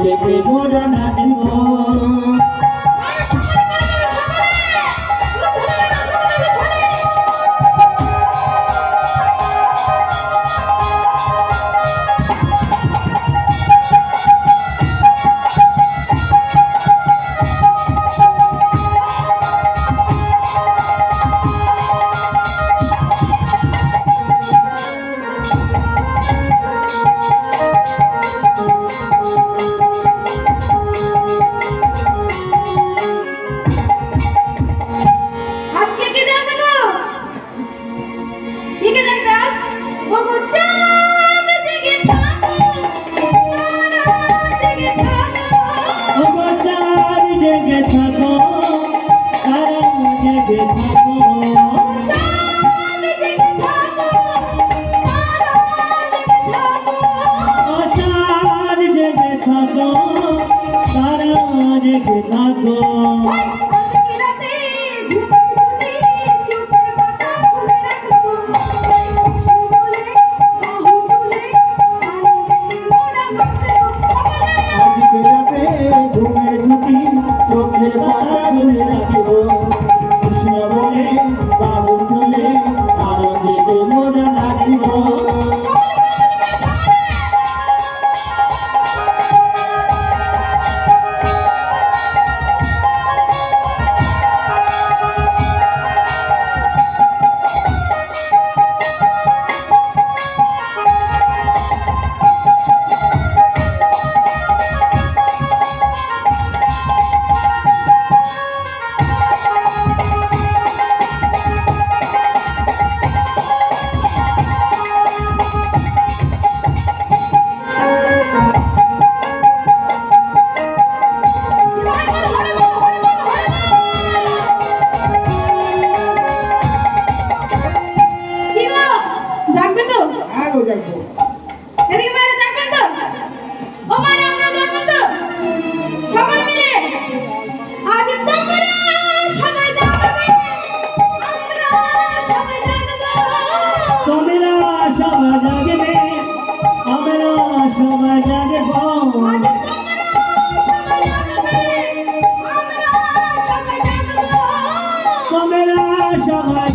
We me to the night. থাকো তারা রেখে থাকো।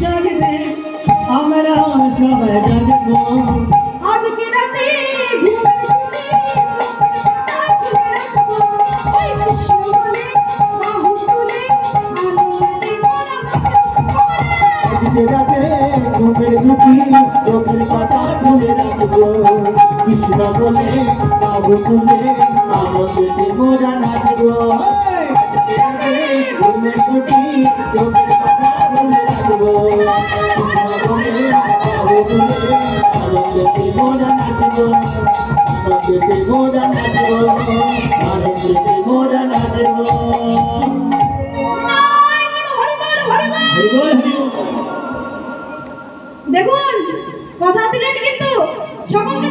জাগলে আমরা সবাই জাগব আজকে রাতে ঘুমের দুটি চোখের পাতা খুলে রাখব। কৃষ্ণ বলে, বাবু তুলে আমাকে মোরা নাচব। ঘুমের দুটি চোখের ভারতে মোরা নাচব ভারতে মোরা নাচব ভারতে মোরা দেখুন কথা দিলেন কিন্তু সকলকে